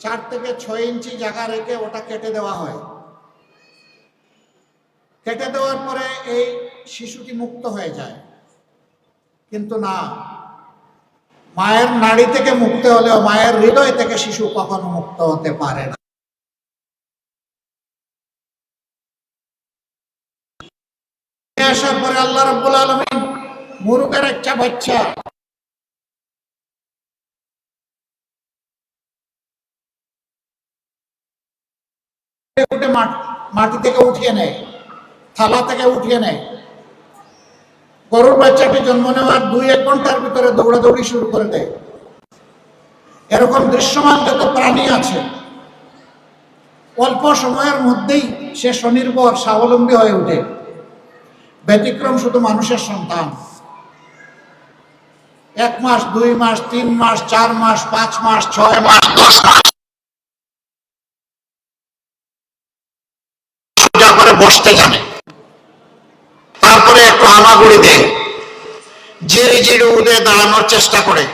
চার থেকে ছয় ইঞ্চি জায়গা রেখে ওটা কেটে দেওয়া হয়। কেটে দেওয়ার পরে এই শিশুটি মুক্ত হয়ে যায়? কিন্তু না। মায়ের নাড়ি থেকে মুক্ত হলেও মায়ের হৃদয় থেকে শিশু কখনো মুক্ত হতে পারে না। আসার পরে আল্লাহ রব্বুল আলমিন মুরুগের একটা বাচ্চা মাট- থেকে উঠিয়ে নেয়, থালা থেকে উঠিয়ে নেয়। গরুর বাচ্চাটি জন্ম নেওয়ার দুই এক ঘণ্টার ভিতরে দৌড়াদৌড়ি শুরু করে দেয়। এরকম দৃশ্যমান যত প্রাণী আছে, অল্প সময়ের মধ্যেই সে স্বনির্ভর, স্বাবলম্বী হয়ে ওঠে। ব্যতিক্রম শুধু মানুষের সন্তান। এক মাস, দুই মাস, তিন মাস, চার মাস, পাঁচ মাস, ছয় মাস, দশ মাস সোজা করে বসতে জানে। তারপরে একটু হামাগুড়ি দেয়। জিরি জিরি উদে দাঁড়ানোর চেষ্টা করে।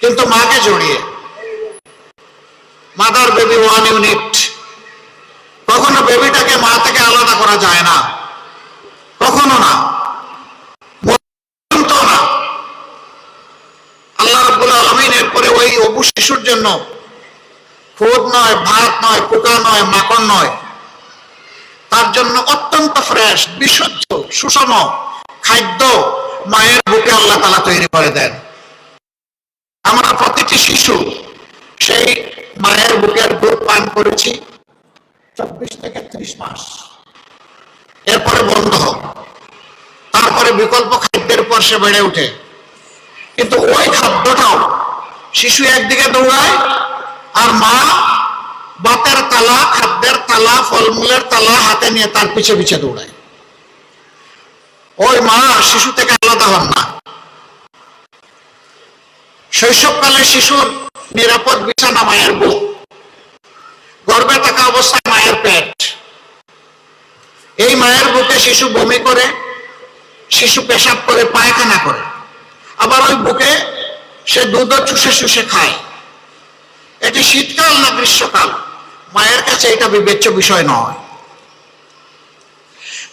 কিন্তু মাকে জড়িয়ে। Mother baby one unit. কখনো বেবিটাকে মা থেকে আলাদা করা যায় না। কখনো না। না। আল্লাহ পরে ওই অবু শিশুর জন্য। খুদ নয়, ভাত নয়, পোকা নয়, মাখন নয়। তার জন্য অত্যন্ত ফ্রেশ, বিশুদ্ধ, সুষম খাদ্য মায়ের বুকে আল্লাহ তালা তৈরি করে দেন। আমরা প্রতিটি শিশু সেই মায়ের বুকের দুধ পান করেছি চব্বিশ থেকে ত্রিশ মাস। এরপরে বন্ধ তারপরে বিকল্প খাদ্যের পর সে বেড়ে ওঠে। কিন্তু ওই খাদ্যটাও শিশু একদিকে দৌড়ায় আর মা বাতের তালা, খাদ্যের তালা, ফলমূলের তালা হাতে নিয়ে তার পিছে পিছে দৌড়ায়। ওই মা শিশু থেকে আলাদা হন না। শৈশবকালে শিশুর নিরাপদ বিছানা মায়ের বুক। গর্বে থাকা অবস্থায় মায়ের পেট। এই মায়ের বুকে শিশু বমি করে, শিশু পেশাব করে, পায়খানা করে। আবার ওই বুকে সে দুধ চুষে চুষে খায়। এটি শীতকাল না গ্রীষ্মকাল? মায়ের কাছে এটা বিবেচ্য বিষয় নয়।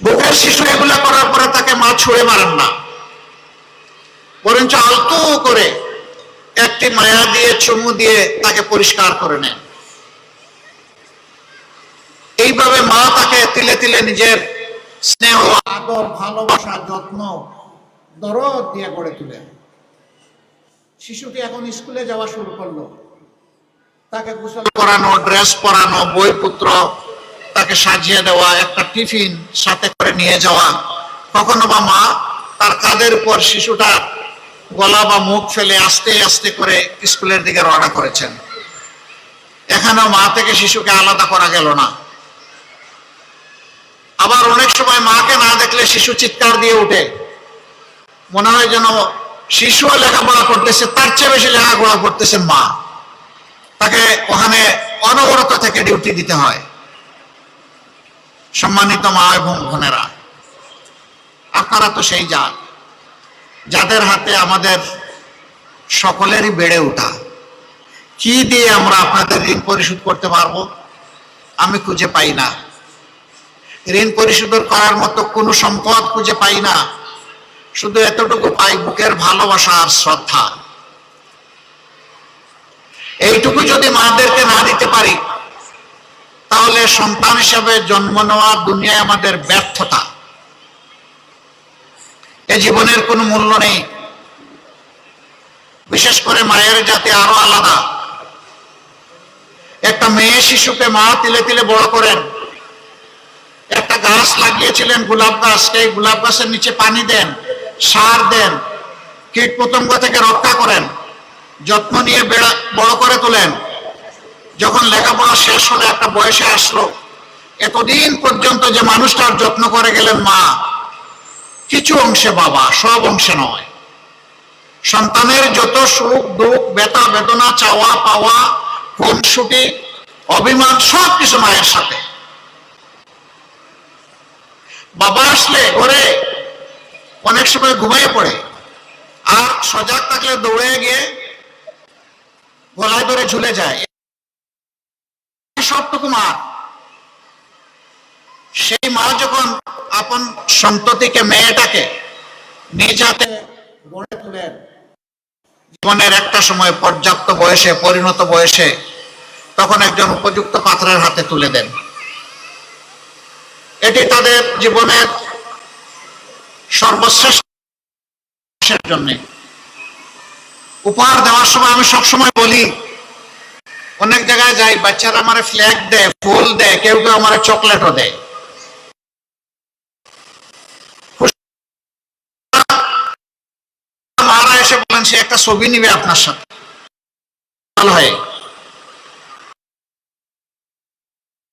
বুকের শিশু এগুলা করার পরে তাকে মা ছুঁড়ে মারেন না। বরঞ্চ আলতো করে একটি মায়া দিয়ে, চুমু দিয়ে তাকে পরিষ্কার করে নেন। এইভাবে মা তাকে তিলে তিলে নিজের স্নেহ, আদর, ভালোবাসা, যত্ন, দরদ দিয়ে গড়ে তুলে শিশুটি এখন স্কুলে যাওয়া শুরু করল। তাকে গোসল করানো ড্রেস পরানো, বইপত্র তাকে সাজিয়ে দেওয়া, একটা টিফিন সাথে করে নিয়ে যাওয়া। কখনো বা মা তার কাঁধের উপর শিশুটা গলা বা মুখ ফেলে আস্তে আস্তে করে স্কুলের দিকে রওনা করেছেন। এখানেও মা থেকে শিশুকে আলাদা করা গেল না। আবার অনেক সময় মাকে না দেখলে শিশু চিৎকার দিয়ে উঠে মনে হয় যেন শিশুও লেখাপড়া করতেছে, তার চেয়ে বেশি লেখাপড়া করতেছেন মা। তাকে ওখানে অনবরত থেকে ডিউটি দিতে হয়। সম্মানিত মা এবং বোনেরা, আপনারা তো সেই যান যাদের হাতে আমাদের সকলেরই বেড়ে ওঠা। কি দিয়ে আমরা আপনাদের ঋণ পরিশোধ করতে পারব, আমি খুঁজে পাই না। ঋণ পরিশোধ করার মতো কোনো সম্পদ খুঁজে পাই না। শুধু এতটুকু পাই বুকের ভালোবাসা আর শ্রদ্ধা। এইটুকু যদি মাদেরকে না দিতে পারি, তাহলে সন্তান হিসাবে জন্ম নেওয়া দুনিয়ায় আমাদের ব্যর্থতা। এ জীবনের কোনো মূল্য নেই। বিশেষ করে মায়ের জাতি আরও আলাদা। একটা মেয়ে শিশুকে মা তিলে তিলে বড় করেন। একটা গাছ লাগিয়েছিলেন গোলাপ গাছ, সেই গোলাপ গাছের নিচে পানি দেন, সার দেন কীট পতঙ্গ থেকে রক্ষা করেন। যত্ন নিয়ে বেড়া বড় করে তোলেন। যখন লেখাপড়া শেষ হলে একটা বয়সে আসলো, এতদিন পর্যন্ত যে মানুষটার যত্ন করে গেলেন মা, কিছু অংশে বাবা, সব অংশে নয়। সন্তানের যত সুখ, দুঃখ বেতা বেদনা, চাওয়া, পাওয়া, খুনসুটি, অভিমান, সব কিছু মায়ের সাথে। বাবা আসলে ঘরে অনেক সময় ঘুমিয়ে পড়ে, আর সজাগ থাকলে দৌড়ে গিয়ে গলায় ধরে ঝুলে যায়। সবটুকু মা সেই মা যখন আপন সন্ততিকে, মেয়েটাকে নিজ হাতে গড়ে তোলেন, জীবনের একটা সময় পর্যাপ্ত বয়সে, পরিণত বয়সে তখন একজন উপযুক্ত পাত্রের হাতে তুলে দেন। এটি তাদের জীবনের সর্বশ্রেষ্ঠের জন্য। উপহার দেওয়ার সময় আমি সবসময় বলি, অনেক জায়গায় যাই, বাচ্চারা আমার ফ্ল্যাগ দেয়, ফুল দেয়, কেউ কেউ আমার চকলেটও দেয়। এসে বলেন, সে একটা ছবি নিবে আপনার সাথে। ভালো হয়।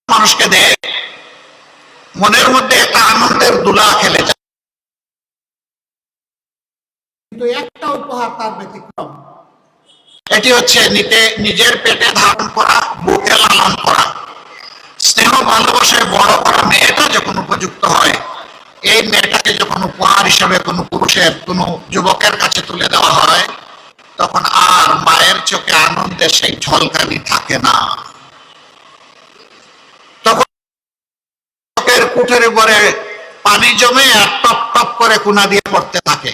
মানুষকে দেয়। মনের মধ্যে একটা আনন্দের দুলা খেলে যায়। কিন্তু একটা উপহার তার ব্যতিক্রম। এটি হচ্ছে নিতে, নিজের পেটে ধারণ করা, বুকে লালন করা। স্নেহ ভালোবাসায় বড় করা মেয়েটা যখন উপযুক্ত হয়, এই মেয়েটাকে যখন উপহার হিসেবে কোনো পুরুষের, কোনো যুবকের কাছে তুলে দেওয়া হয়, তখন আর মায়ের চোখে আনন্দের সেই ঝলকানি থাকে না। তখন কুঠের উপরে পানি জমে আর টপ টপ করে কুনা দিয়ে পড়তে থাকে।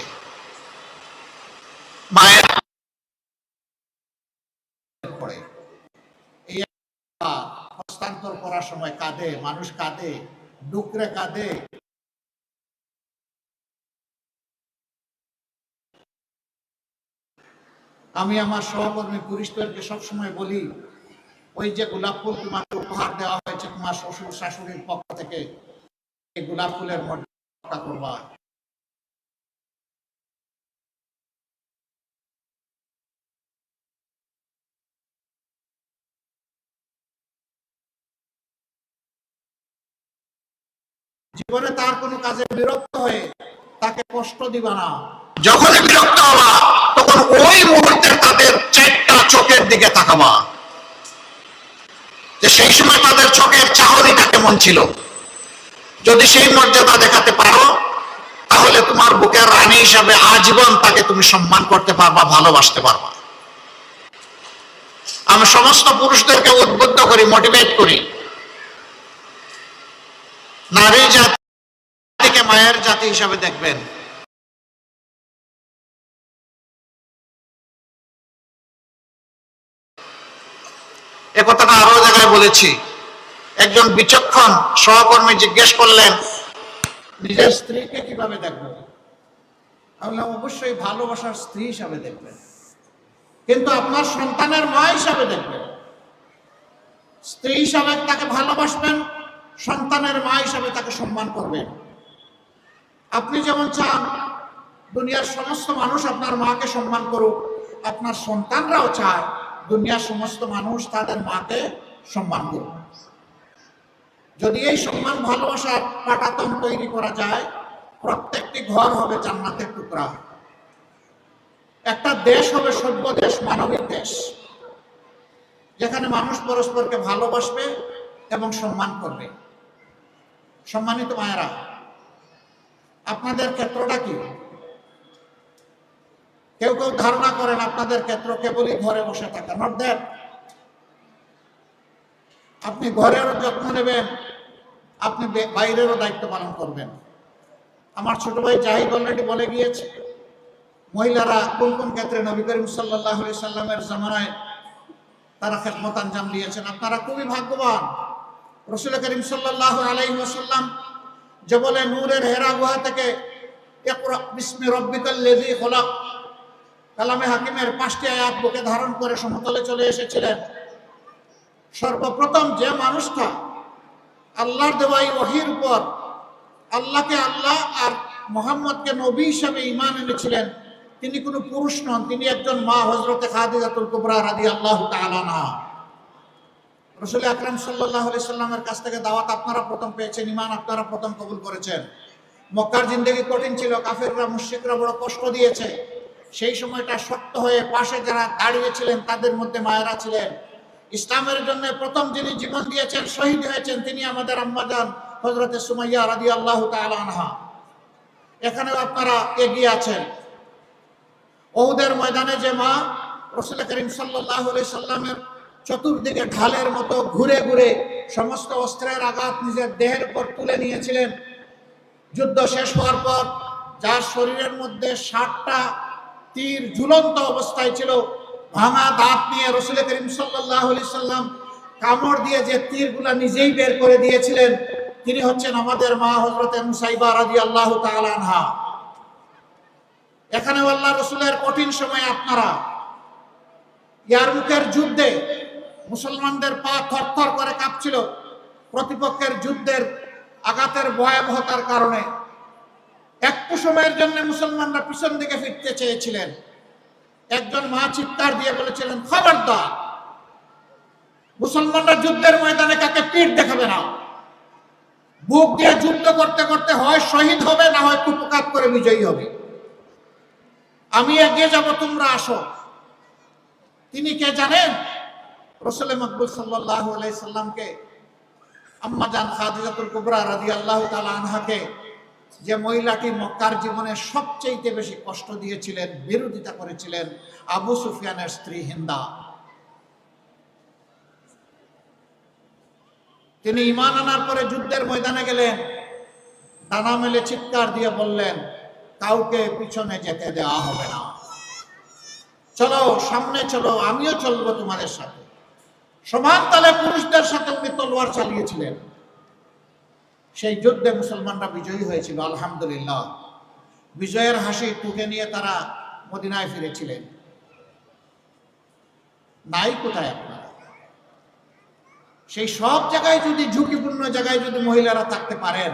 হস্তান্তর করার সময় কাঁদে, মানুষ কাঁদে, ডুকরে কাঁদে। আমি আমার সহকর্মী পুরুষদেরকে সবসময় বলি, ওই যে গোলাপ ফুল তোমাকে উপহার দেওয়া হয়েছে তোমার শ্বশুর শাশুড়ির পক্ষ থেকে, এই গোলাপ ফুলের মর্যাদা করবা। জীবনে তার কোনো কাজে বিরক্ত হয়ে তাকে কষ্ট দিবা না। যখন বিরক্ত হবা, তখন ওই মুহূর্তে তাদের চারটা চোখের দিকে তাকাবা। যে সেই সময় তাদের চোখের চাহনিটা কেমন ছিল। যদি সেই মর্যাদা দেখাতে পারো, তাহলে তোমার বুকের রানী হিসাবে আজীবন তাকে তুমি সম্মান করতে পারবা, ভালোবাসতে পারবা। আমি সমস্ত পুরুষদেরকে উদ্বুদ্ধ করি মোটিভেট করি। নারী জাতিকে মায়ের জাতি হিসাবে দেখবেন। এ কথাটা আরও জায়গায় বলেছি। একজন বিচক্ষণ সহকর্মী জিজ্ঞেস করলেন নিজের স্ত্রীকে কীভাবে দেখবেন? আমি বললাম, অবশ্যই ভালোবাসার স্ত্রী হিসাবে দেখবেন। কিন্তু আপনার সন্তানের মা হিসাবে দেখবেন। স্ত্রী হিসাবে তাকে ভালোবাসবেন সন্তানের মা হিসাবে তাকে সম্মান করবেন আপনি যেমন চান, দুনিয়ার সমস্ত মানুষ আপনার মাকে সম্মান করুক, আপনার সন্তানরাও চায়, দুনিয়ার সমস্ত মানুষ তাদের মাকে সম্মান করুক। যদি এই সম্মান ভালোবাসার পাটাতন তৈরি করা যায়, প্রত্যেকটি ঘর হবে জান্নাতের টুকরা। একটা দেশ হবে সভ্য দেশ, মানবিক দেশ, যেখানে মানুষ পরস্পরকে ভালোবাসবে এবং সম্মান করবে। সম্মানিত মায়েরা আপনাদের ক্ষেত্রটা কি? কেউ কেউ ধারণা করেন আপনাদের ক্ষেত্র কেবলই ঘরে বসে থাকা। নট দ্যাট আপনি ঘরেরও যত্ন নেবেন, আপনি বাইরেরও দায়িত্ব পালন করবেন। আমার ছোট ভাই জাহিদ অলরেডি বলে গিয়েছে, মহিলারা কোন কোন ক্ষেত্রে নবী করিম সাল্লাহ সাল্লামের জামানায় তারা খেদমত আঞ্জাম দিয়েছেন? আপনারা খুবই ভাগ্যবান। রসুল করিম সাল্লাহ আলাইহি ওয়াসাল্লাম যে বলে, নূরের হেরা গুহা থেকে কালামে হাকিমের পাঁচটি আয়াত বুকে ধারণ করে সমতলে চলে এসেছিলেন। সর্বপ্রথম যে মানুষটা আল্লাহর দেওয়াই ওহির উপর আল্লাহকে আল্লাহ আর মোহাম্মদকে নবী হিসাবে ইমান এনেছিলেন, তিনি কোনো পুরুষ নন, তিনি একজন মা হজরতে খাদিজাতুল কুবরা রাদি আল্লাহ তালানা রসুল আকরাম সাল্লাহ আলি সাল্লামের কাছ থেকে দাওয়াত আপনারা প্রথম পেয়েছেন ইমান আপনারা প্রথম কবুল করেছেন। মক্কার জিন্দগি কঠিন ছিল, কাফেররা মুশিকরা বড় কষ্ট দিয়েছে। সেই সময়টা শক্ত হয়ে পাশে যারা দাঁড়িয়েছিলেন, তাদের মধ্যে মায়েরা ছিলেন। ইসলামের জন্য প্রথম যিনি জীবন দিয়েছেন, শহীদ হয়েছেন তিনি আমাদের আম্মাজান হজরতে সুমাইয়া রাদি আল্লাহ আনহা। এখানেও আপনারা এগিয়ে আছেন। ওহুদের ময়দানে যে মা রসুল করিম সাল্লাহ সাল্লামের চতুর্দিকে ঢালের মতো ঘুরে ঘুরে সমস্ত অস্ত্রের আঘাত নিজের দেহের উপর তুলে নিয়েছিলেন। যুদ্ধ শেষ হওয়ার পর যার শরীরের মধ্যে ষাটটা তীর ঝুলন্ত অবস্থায় ছিল, ভাঙা দাঁত নিয়ে রসুল করিম সাল্লাহ সাল্লাম কামড় দিয়ে যে তীরগুলা নিজেই বের করে দিয়েছিলেন, তিনি হচ্ছেন আমাদের মা হজরত আল্লাহ এখানে আল্লাহ রসুলের কঠিন সময় আপনারা ইয়ারমুখের যুদ্ধে মুসলমানদের পা থরথর করে কাঁপছিল প্রতিপক্ষের যুদ্ধের আঘাতের ভয়াবহতার কারণে। একটু সময়ের জন্য মুসলমানরা পিছন দিকে ফিরতে চেয়েছিলেন। একজন মা চিৎকার দিয়ে বলেছিলেন, খবরদার, মুসলমানরা যুদ্ধের ময়দানে কাকে পিঠ দেখাবে না? বুক দিয়ে যুদ্ধ করতে করতে হয় শহীদ হবে, না হয় কুপকাত করে বিজয়ী হবে? আমি এগিয়ে যাব, তোমরা আসো। তিনি কে জানেন? রসুল মকবুল সাল্লাহ খাদিজাতুল কুবরা রাজি আল্লাহ আনহাকে যে মহিলাটি মক্কার জীবনে সবচেয়ে বেশি কষ্ট দিয়েছিলেন, বিরোধিতা করেছিলেন, আবু সুফিয়ানের স্ত্রী হিন্দা। তিনি ইমান আনার পরে যুদ্ধের ময়দানে গেলেন, ডানা মেলে চিৎকার দিয়ে বললেন, কাউকে পিছনে যেতে দেওয়া হবে না। চলো, সামনে চলো, আমিও চলবো তোমাদের সাথে। সমান তালে পুরুষদের সাথে উনি তলোয়ার চালিয়েছিলেন। সেই যুদ্ধে মুসলমানরা বিজয়ী হয়েছিল, আলহামদুলিল্লাহ। বিজয়ের হাসি টুকে নিয়ে তারা মদিনায় ফিরেছিলেন। নাই কোথায় আপনারা? সেই সব জায়গায় যদি, ঝুঁকিপূর্ণ জায়গায় যদি মহিলারা থাকতে পারেন,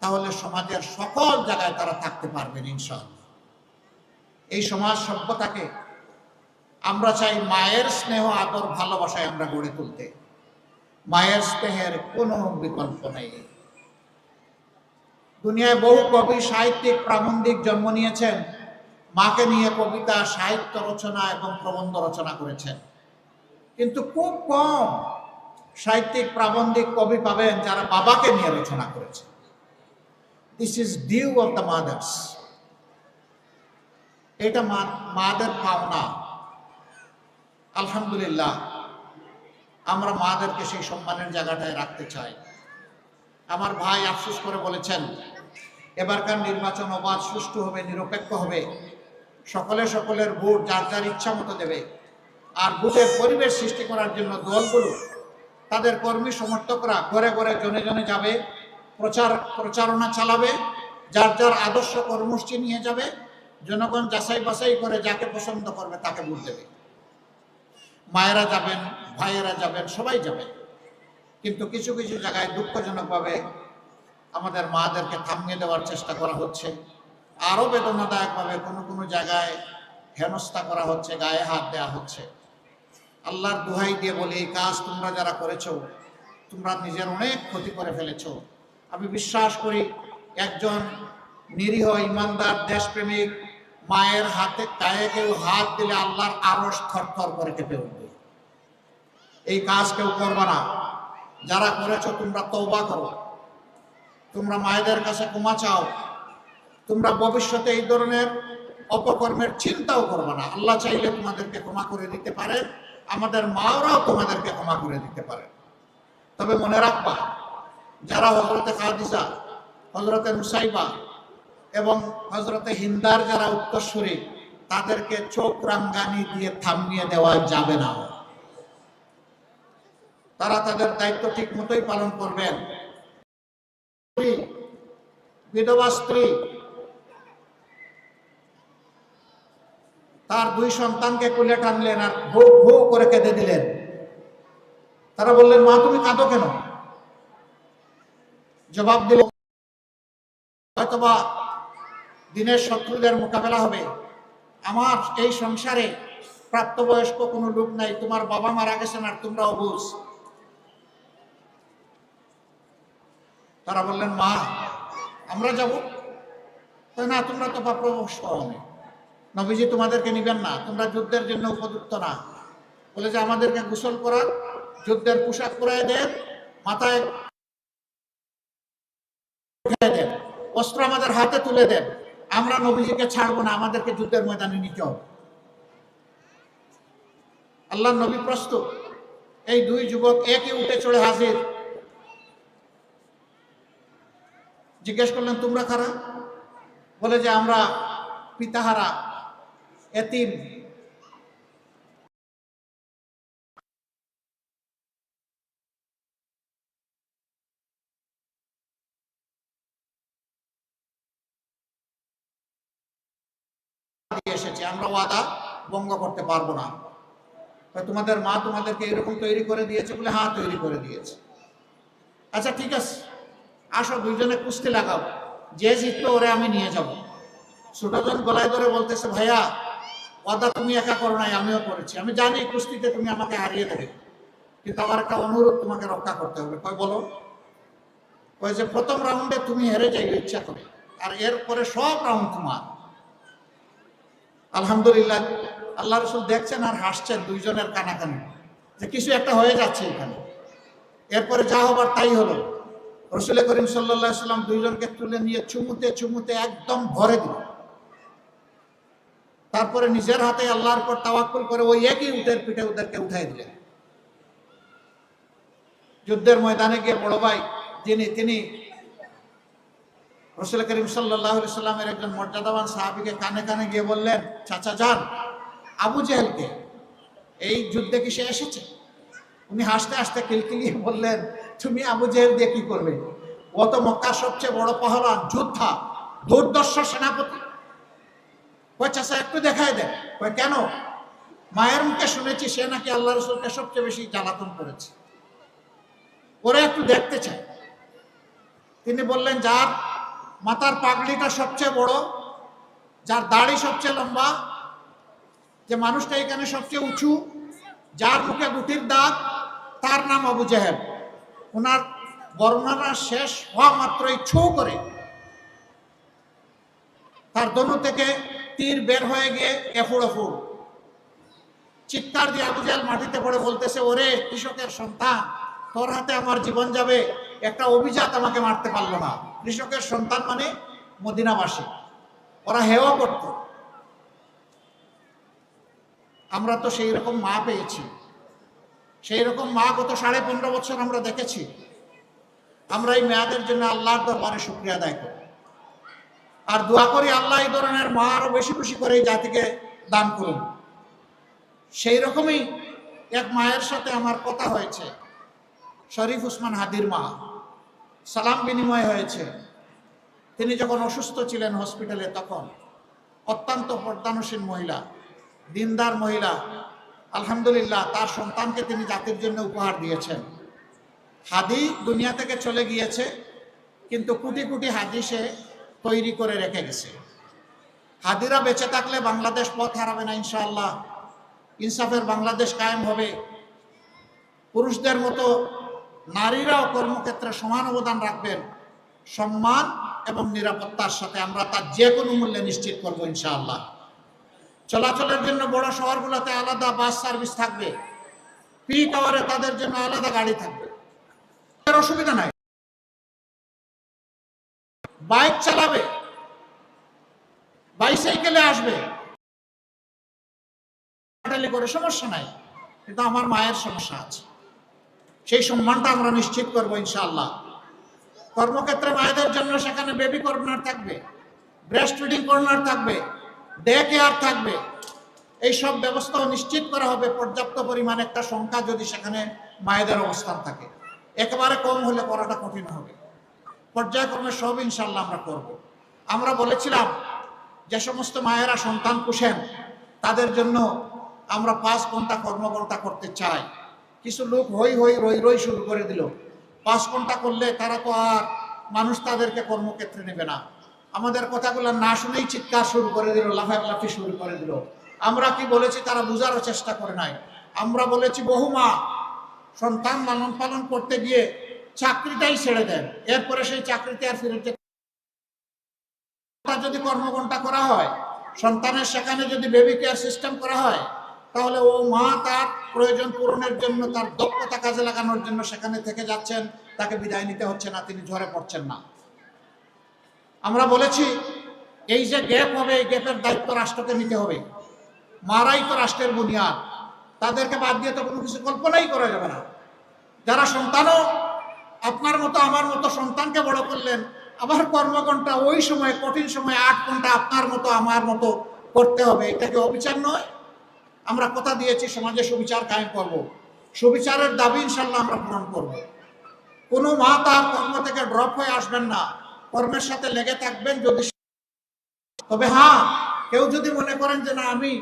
তাহলে সমাজের সকল জায়গায় তারা থাকতে পারবেন ইনশাআল্লাহ। এই সমাজ সভ্যতাকে আমরা চাই মায়ের স্নেহ, আদর, ভালোবাসায় আমরা গড়ে তুলতে। মায়ের স্নেহের কোনো বিকল্প নেই। দুনিয়ায় বহু কবি, সাহিত্যিক, প্রাবন্ধিক জন্ম নিয়েছেন। মাকে নিয়ে কবিতা, সাহিত্য রচনা এবং প্রবন্ধ রচনা করেছেন। কিন্তু খুব কম সাহিত্যিক, প্রাবন্ধিক কবি পাবেন যারা বাবাকে নিয়ে রচনা করেছে this is due of the mothers এটা মাদের পাওনা। আলহামদুলিল্লাহ, আমরা মাদেরকে সেই সম্মানের জায়গাটায় রাখতে চাই। আমার ভাই আফসোস করে বলেছেন, এবারকার নির্বাচন অবাধ, সুষ্ঠু হবে, নিরপেক্ষ হবে। সকলে সকলের ভোট যার যার ইচ্ছা মতো দেবে। আর ভোটের পরিবেশ সৃষ্টি করার জন্য দলগুলো, তাদের কর্মী সমর্থকরা ঘরে ঘরে জনে জনে যাবে, প্রচার, প্রচারণা চালাবে, যার যার আদর্শ কর্মসূচি নিয়ে যাবে, জনগণ যাচাই বাছাই করে যাকে পছন্দ করবে তাকে ভোট দেবে। মায়েরা যাবেন, ভাইয়েরা যাবেন, সবাই যাবেন কিন্তু কিছু কিছু জায়গায় দুঃখজনকভাবে আমাদের মাদেরকে থামিয়ে দেওয়ার চেষ্টা করা হচ্ছে। আরও বেদনাদায়কভাবে কোনো কোনো জায়গায় হেনস্থা করা হচ্ছে, গায়ে হাত দেওয়া হচ্ছে। আল্লাহর দুহাই দিয়ে বলি, এই কাজ তোমরা যারা করেছ, তোমরা নিজের অনেক ক্ষতি করে ফেলেছ। আমি বিশ্বাস করি, একজন নিরীহ ইমানদার, দেশপ্রেমিক মায়ের হাতে গায়ে কেউ হাত দিলে আল্লাহর আরস থরথর করে কেঁপে উঠবে। এই কাজ কেউ করবে না। যারা করেছ, তোমরা তৌবা করো। তোমরা মায়েদের কাছে ক্ষমা চাও। তোমরা ভবিষ্যতে এই ধরনের অপকর্মের চিন্তাও করবে না। আল্লাহ চাইলে তোমাদেরকে ক্ষমা করে দিতে পারে। আমাদের মাওরাও তোমাদেরকে ক্ষমা করে দিতে পারে। তবে মনে রাখবা, যারা হজরতে খাদিজা হজরতে মুসাইবা এবং হজরতে হিন্দার যারা উত্তরসূরি, তাদেরকে চোখ রাঙ্গানি দিয়ে থামিয়ে দেওয়া যাবে না। তারা তাদের দায়িত্ব ঠিক মতোই পালন করবেন। বিধবা স্ত্রী, তার দুই সন্তানকে কুলে টানলেন আর ভো ভো করে কেঁদে দিলেন। তারা বললেন, মা, তুমি কাঁদো কেন? জবাব দিল, হয়তোবা দিনের শত্রুদের মোকাবেলা হবে। আমার এই সংসারে প্রাপ্তবয়স্ক কোনো লোক নাই, তোমার বাবা মারা গেছেন আর তোমরা অবুঝ। তারা বললেন, মা, আমরা যাব? না, তোমরা তো প্রাপ্তবয়স্ক হবে নবীজি তোমাদেরকে নিবেন না, তোমরা যুদ্ধের জন্য উপযুক্ত না। বলে যে, আমাদেরকে গোসল করার যুদ্ধের পোশাক পরাই দেন, মাথায় দেন, অস্ত্র আমাদের হাতে তুলে দেন। আমরা নবীজিকে ছাড়বো না, আমাদেরকে যুদ্ধের ময়দানে নিতে হবে। আল্লাহ নবী প্রস্তুত। এই দুই যুবক একই উঠে চড়ে হাজির। জিজ্ঞেস করলেন, তোমরা কারা? বলে যে, আমরা পিতাহারা, এতিম দিয়ে এসেছি, আমরা ওয়াদা ভঙ্গ করতে পারব না। তোমাদের মা তোমাদেরকে এরকম তৈরি করে দিয়েছে বলে হ্যাঁ তৈরি করে দিয়েছে। আচ্ছা ঠিক আছে। আসো দুইজনে কুস্তি লাগাও। যে জিতবে, ওরে আমি নিয়ে যাব। ছোটজন গলায় ধরে বলতেছে, ভাইয়া, ওয়াদা তুমি একা করো নাই, আমিও করেছি। আমি জানি কুস্তিতে তুমি আমাকে হারিয়ে দেবে। কিন্তু আমার একটা অনুরোধ তোমাকে রক্ষা করতে হবে। কয়, বলো। কয় যে, প্রথম রাউন্ডে তুমি হেরে যাইবে ইচ্ছা করে। আর এরপরে সব রাউন্ড তোমার। আলহামদুলিল্লাহ, আল্লাহ রসুল দেখছেন আর হাসছেন দুইজনের কানাকানি। যে কিছু একটা হয়ে যাচ্ছে এখানে। এরপরে যা হবার তাই হলো। রসুল করিম সাল্লা সাল্লাম দুইজনকে তুলে নিয়ে চুমুতে চুমুতে একদম ভরে দিল। তারপরে নিজের হাতে আল্লাহর পর তাওয়াক্কুল করে ওই একই উটের পিঠে ওদেরকে উঠাই দিলেন। যুদ্ধের ময়দানে গিয়ে বড় ভাই, যিনি তিনি রসুল করিম সাল্লাহ সাল্লামের একজন মর্যাদাবান সাহাবিকে কানে কানে গিয়ে বললেন, চাচা, যান। আবু জেহেলকে। এই যুদ্ধে কি সে এসেছে? উনি হাসতে হাসতে কিলকিলিয়ে বললেন, তুমি আবু জেহেল দিয়ে কি করবে? ও তো সবচেয়ে বড় পহলান যোদ্ধা, দুর্দর্শ সেনাপতি। কয়, চাচা, একটু দেখায় দেন। কয়, কেন? মায়ের মুখে শুনেছি সে নাকি আল্লাহ রসুলকে সবচেয়ে বেশি জ্বালাতন করেছে। ওরা একটু দেখতে চায়। তিনি বললেন যার মাথার পাগড়িটা সবচেয়ে বড়, যার দাড়ি সবচেয়ে লম্বা, যে মানুষটা এখানে সবচেয়ে উঁচু, যার মুখে গুটির দাগ, তার নাম আবু জাহেব ওনার বর্ণনা শেষ হওয়া মাত্রই ছৌ করে। তার দনু থেকে তীর বের হয়ে গিয়ে এফুড় এফুড়। চিৎকার দিয়ে আবু জাহেল মাটিতে পড়ে বলতেছে, ওরে কৃষকের সন্তান, তোর হাতে আমার জীবন যাবে, একটা অভিজাত আমাকে মারতে পারল না। কৃষকের সন্তান মানে মদিনাবাসী। ওরা হেওয়া করত। আমরা তো সেই রকম মা পেয়েছি। সেই রকম মা গত সাড়ে পনেরো বছর আমরা দেখেছি। আমরা এই মেয়াদের জন্য আল্লাহর দরবারে শুক্রিয়া আদায় করি। আর দোয়া করি আল্লাহ এই ধরনের মা আরও বেশি বেশি করে এই জাতিকে দান করুন। সেই রকমই এক মায়ের সাথে আমার কথা হয়েছে, শরীফ উসমান হাদির মা। সালাম বিনিময় হয়েছে। তিনি যখন অসুস্থ ছিলেন হসপিটালে, তখন অত্যন্ত পর্দানসীন মহিলা, দিনদার মহিলা, আলহামদুলিল্লাহ তার সন্তানকে তিনি জাতির জন্য উপহার দিয়েছেন। হাদি দুনিয়া থেকে চলে গিয়েছে, কিন্তু কোটি কোটি হাদি সে তৈরি করে রেখে গেছে। হাদিরা বেঁচে থাকলে বাংলাদেশ পথ হারাবে না ইনশাআল্লাহ। ইনসাফের বাংলাদেশ কায়েম হবে। পুরুষদের মতো নারীরাও কর্মক্ষেত্রে সমান অবদান রাখবেন, সম্মান এবং নিরাপত্তার সাথে আমরা তার যে কোনো মূল্যে নিশ্চিত করব ইনশাআল্লাহ। চলাচলের জন্য বড় শহরগুলোতে আলাদা বাস সার্ভিস থাকবে পিক আওয়ারে তাদের জন্য আলাদা গাড়ি থাকবে। অসুবিধা নাই। বাইক চালাবে, বাইসাইকেলে আসবে। করে সমস্যা নাই, কিন্তু আমার মায়ের সমস্যা আছে। সেই সম্মানটা আমরা নিশ্চিত করব ইনশাআল্লাহ। কর্মক্ষেত্রে মায়েদের জন্য সেখানে বেবি কর্নার থাকবে ব্রেস্ট ফিডিং কর্নার থাকবে ডে কেয়ার থাকবে। এই সব ব্যবস্থাও নিশ্চিত করা হবে, পর্যাপ্ত পরিমাণ একটা সংখ্যা যদি সেখানে মায়েদের অবস্থান থাকে। একেবারে কম হলে করাটা কঠিন হবে। পর্যায়ক্রমে সব ইনশাল্লাহ আমরা করব। আমরা বলেছিলাম যে সমস্ত মায়েরা সন্তান পুষেন, তাদের জন্য আমরা পাঁচ ঘণ্টা কর্মঘণ্টা করতে চাই। কিছু লোক হই হই রই রই শুরু করে দিল। পাঁচ ঘণ্টা করলে তারা তো আর মানুষ তাদেরকে কর্মক্ষেত্রে নেবে না। আমাদের কথাগুলো না শুনেই চিৎকার শুরু করে দিল, লাফালাফি শুরু করে দিল। আমরা কি বলেছি তারা বোঝারও চেষ্টা করে নাই। আমরা বলেছি, বহু মা সন্তান লালন পালন করতে গিয়ে চাকরিটাই ছেড়ে দেন। এরপরে সেই চাকরিতে আর ফিরে যদি কর্মঘণ্টা করা হয়, সন্তানের সেখানে যদি বেবি কেয়ার সিস্টেম করা হয় তাহলে ও মা তার প্রয়োজন পূরণের জন্য, তার দক্ষতা কাজে লাগানোর জন্য সেখানে থেকে যাচ্ছেন। তাকে বিদায় নিতে হচ্ছে না, তিনি ঝরে পড়ছেন না। আমরা বলেছি, এই যে গ্যাপ হবে, এই গ্যাপের দায়িত্ব রাষ্ট্রকে নিতে হবে। মারাই তো রাষ্ট্রের বুনিয়াদ। তাদেরকে বাদ দিয়ে তো কোনো কিছু কল্পনাই করা যাবে না। যারা সন্তানও, আপনার মতো, আমার মতো সন্তানকে বড় করলেন, আবার কর্মঘণ্টা ওই সময়, কঠিন সময় আট ঘণ্টা আপনার মতো, আমার মতো করতে হবে, এটা কি অবিচার নয়? আমরা কথা দিয়েছি, সমাজে সুবিচার কায়েম করব। সুবিচারের দাবি ইনশাল্লাহ আমরা পূরণ করব। কোনো মা তার কর্ম থেকে ড্রপ হয়ে আসবেন না। কর্মের সাথে লেগে থাকবেন যদি তবে হ্যাঁ কেউ যদি মনে করেন যে না, আমি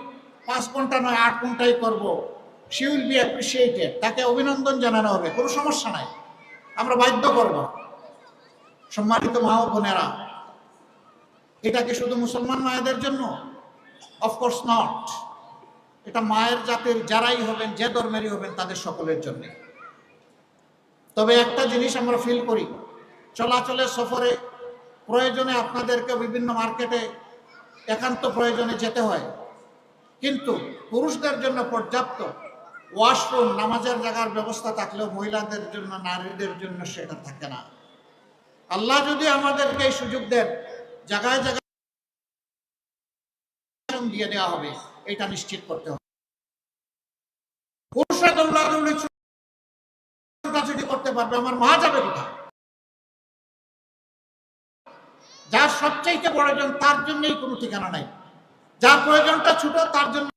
পাঁচ ঘণ্টা নয়, আট ঘন্টাই করব শি উইল বি অ্যাপ্রিসিয়েটেড তাকে অভিনন্দন জানানো হবে, কোনো সমস্যা নাই। আমরা বাধ্য করব। সম্মানিত মা ও বোনেরা, এটা কি শুধু মুসলমান মায়েদের জন্য? অফকোর্স নট এটা মায়ের জাতির, যারাই হবেন, যে ধর্মেরই হবেন, তাদের সকলের জন্য। তবে একটা জিনিস আমরা ফিল করি, চলাচলে সফরে প্রয়োজনে আপনাদেরকে বিভিন্ন মার্কেটে একান্ত প্রয়োজনে যেতে হয়। কিন্তু পুরুষদের জন্য পর্যাপ্ত ওয়াশরুম নামাজের জায়গার ব্যবস্থা থাকলেও মহিলাদের জন্য, নারীদের জন্য সেটা থাকে না। আল্লাহ যদি আমাদেরকে এই সুযোগ দেন, জায়গায় জায়গায় দিয়ে দেওয়া হবে, এটা নিশ্চিত করতে হবে। পুরুষরা দৌড়াদৌড়ি ছোটাছুটি করতে পারবে, আমার মা যাবে কোথায়? যার সবচাইতে প্রয়োজন তার জন্যই কোনো ঠিকানা নাই। যার প্রয়োজনটা ছোট, তার জন্য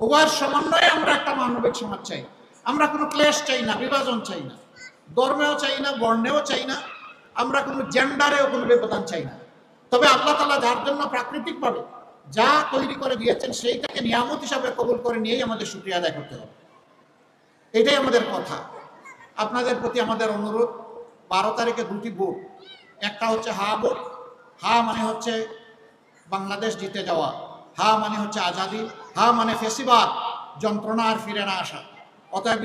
উভয়ের সমন্বয়ে আমরা একটা মানবিক সমাজ চাই। আমরা কোনো ক্লেশ চাই না, বিভাজন চাই না। ধর্মেও চাই না, বর্ণেও চাই না। আমরা কোনো জেন্ডারেও কোনো ব্যবধান চাই না। তবে আল্লাহ তালা যার জন্য প্রাকৃতিকভাবে যা তৈরি করে দিয়েছেন, সেইটাকে নিয়ামত হিসাবে কবুল করে নিয়েই আমাদের সুক্রিয়া আদায় করতে হবে। এটাই আমাদের কথা। আপনাদের প্রতি আমাদের অনুরোধ, বারো তারিখে দুটি ভোট। একটা হচ্ছে হা ভোট। হা মানে হচ্ছে বাংলাদেশ জিতে যাওয়া। হা মানে হচ্ছে আজাদি। হা মানে ফেসিবাদ, যন্ত্রণা আর ফিরে না আসা। অতএব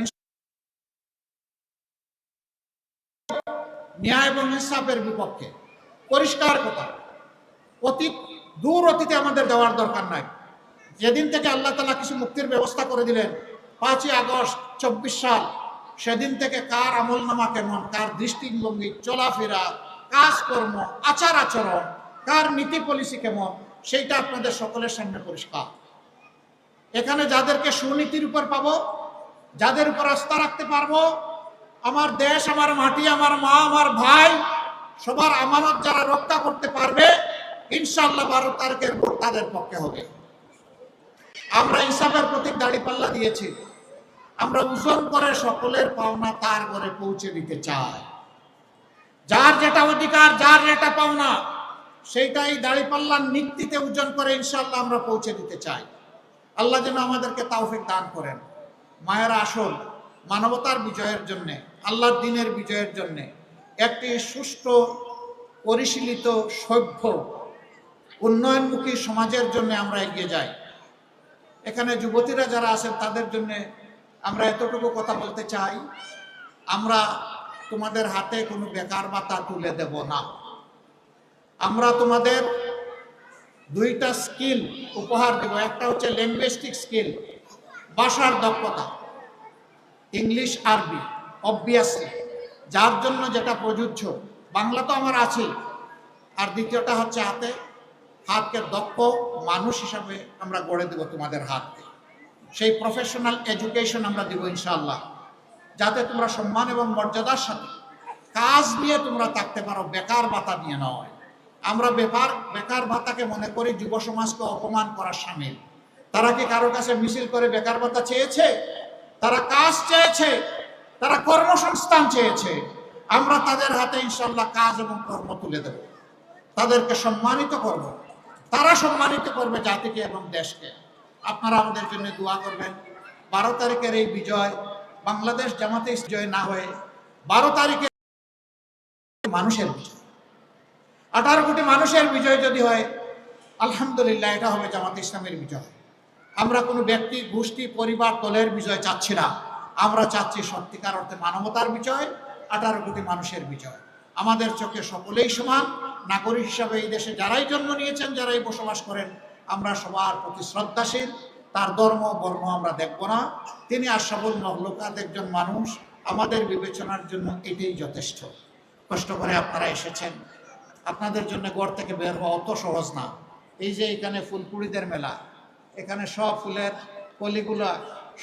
ন্যায় এবং ইনসাফের বিপক্ষে। পরিষ্কার কথা। অতীত, দূর অতীতে আমাদের দেওয়ার দরকার নাই। যেদিন থেকে আল্লাহ তালা কিছু মুক্তির ব্যবস্থা করে দিলেন, পাঁচই আগস্ট, চব্বিশ সাল, সেদিন থেকে কার আমল নামা কেমন, কার দৃষ্টিভঙ্গি, চলাফেরা, কাজকর্ম, আচার আচরণ, কার নীতি পলিসি কেমন, সেইটা আপনাদের সকলের সামনে পরিষ্কার। এখানে যাদেরকে সুনীতির উপর পাবো, যাদের উপর আস্থা রাখতে পারব আমার দেশ, আমার মাটি, আমার মা, আমার ভাই, সবার আমানত যারা রক্ষা করতে পারবে ইনশাল্লাহ বারো তারিখের ভোট তাদের পক্ষে হবে। আমরা ইনসাফের প্রতীক দাড়িপাল্লা দিয়েছি। আমরা উজন করে সকলের পাওনা তার ঘরে পৌঁছে দিতে চাই। যার যেটা অধিকার, যার যেটা পাওনা, সেইটাই দাড়িপাল্লার নিক্তিতে ওজন করে ইনশাল্লাহ আমরা পৌঁছে দিতে চাই। আল্লাহ যেন আমাদেরকে তাওফিক দান করেন। মায়ের আসল মানবতার বিজয়ের জন্যে আল্লাহর দিনের বিজয়ের জন্যে একটি সুষ্ঠু, পরিশীলিত, সভ্য, উন্নয়নমুখী সমাজের জন্য আমরা এগিয়ে যাই। এখানে যুবতীরা যারা আছেন, তাদের জন্য আমরা এতটুকু কথা বলতে চাই, আমরা তোমাদের হাতে কোনো বেকার ভাতা তুলে দেব না। আমরা তোমাদের দুইটা স্কিল উপহার দেব, একটা হচ্ছে ল্যাঙ্গুয়েস্টিক স্কিল ভাষার দক্ষতা, ইংলিশ, আরবি। অবভিয়াসলি যার জন্য যেটা প্রযোজ্য, বাংলা তো আমার আছেই। আর দ্বিতীয়টা হচ্ছে হাতে, হাতকে দক্ষ মানুষ হিসাবে আমরা গড়ে দেব তোমাদের হাতকে সেই প্রফেশনাল এডুকেশন আমরা দেবো ইনশাল্লাহ যাতে তোমরা সম্মান এবং মর্যাদার সাথে কাজ নিয়ে তোমরা থাকতে পারো, বেকার ভাতা নিয়ে নয়। আমরা বেকার বেকার ভাতাকে মনে করি যুব সমাজকে অপমান করার সামিল। তারা কি কারও কাছে মিছিল করে বেকার ভাতা চেয়েছে? তারা কাজ চেয়েছে। তারা কর্মসংস্থান চেয়েছে। আমরা তাদের হাতে ইনশাল্লাহ কাজ এবং কর্ম তুলে দেব। তাদেরকে সম্মানিত করব। তারা সম্মানিত করবে জাতিকে এবং দেশকে। আপনারা আমাদের জন্য দোয়া করবেন। বারো তারিখের এই বিজয় বাংলাদেশ জামাতে বিজয় না হয়ে বারো তারিখে মানুষের বিজয়। আঠারো কোটি মানুষের বিজয় যদি হয়, আলহামদুলিল্লাহ এটা হবে জামাত ইসলামের বিজয়। আমরা কোনো ব্যক্তি, গোষ্ঠী, পরিবার, দলের বিজয় চাচ্ছি না। আমরা চাচ্ছি সত্যিকার অর্থে মানবতার বিজয়, আঠারো কোটি মানুষের বিজয়। আমাদের চোখে সকলেই সমান। নাগরিক হিসাবে এই দেশে যারাই জন্ম নিয়েছেন, যারাই বসবাস করেন, আমরা সবার প্রতি শ্রদ্ধাশীল। তার ধর্ম বর্ম আমরা দেখব না। তিনি আশাবুল মহলুকাত একজন মানুষ। আমাদের বিবেচনার জন্য এটাই যথেষ্ট। কষ্ট করে আপনারা এসেছেন। আপনাদের জন্য ঘর থেকে বের হওয়া অত সহজ না। এই যে এখানে ফুলপুরিদের মেলা, এখানে সব ফুলের কলিগুলা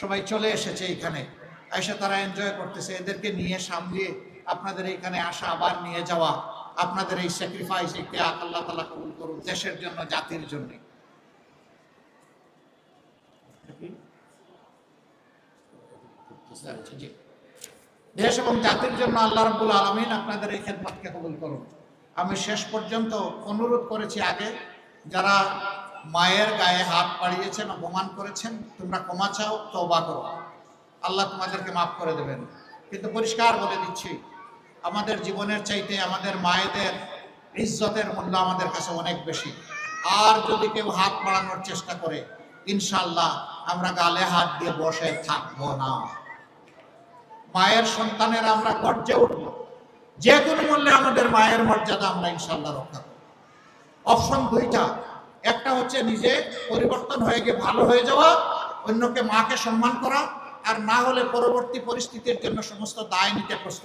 সবাই চলে এসেছে এখানে। এসে তারা এনজয় করতেছে, এদেরকে নিয়ে সামলিয়ে আপনাদের এখানে আসা, আবার নিয়ে যাওয়া, আপনাদের এই স্যাক্রিফাইস ত্যাগ আল্লাহ তালা কবুল করুন দেশের জন্য, জাতির জন্য। দেশ এবং জাতির জন্য আল্লাহ রাব্বুল আলমিন আপনাদের এই খেদমতকে কবুল করুন। আমি শেষ পর্যন্ত অনুরোধ করেছি আগে, যারা মায়ের গায়ে হাত বাড়িয়েছেন, অপমান করেছেন, তোমরা ক্ষমা চাও, তওবা করো। আল্লাহ তোমাদেরকে মাফ করে দেবেন। কিন্তু পরিষ্কার বলে দিচ্ছি, আমাদের জীবনের চাইতে আমাদের মায়েদের ইজ্জতের মূল্য আমাদের কাছে অনেক বেশি। আর যদি কেউ হাত বাড়ানোর চেষ্টা করে ইনশাল্লাহ আমরা গালে হাত দিয়ে বসে থাকব না। মায়ের সন্তানের আমরা গর্জে উঠব। যে কোনো মূল্যে আমাদের মায়ের মর্যাদা আমরা ইনশাল্লাহ রক্ষা করব। অপশন দুইটা, একটা হচ্ছে নিজে পরিবর্তন হয়ে গিয়ে ভালো হয়ে যাওয়া, অন্যকে মাকে সম্মান করা আর না হলে পরবর্তী পরিস্থিতির জন্য সমস্ত দায় নিতে প্রস্তুত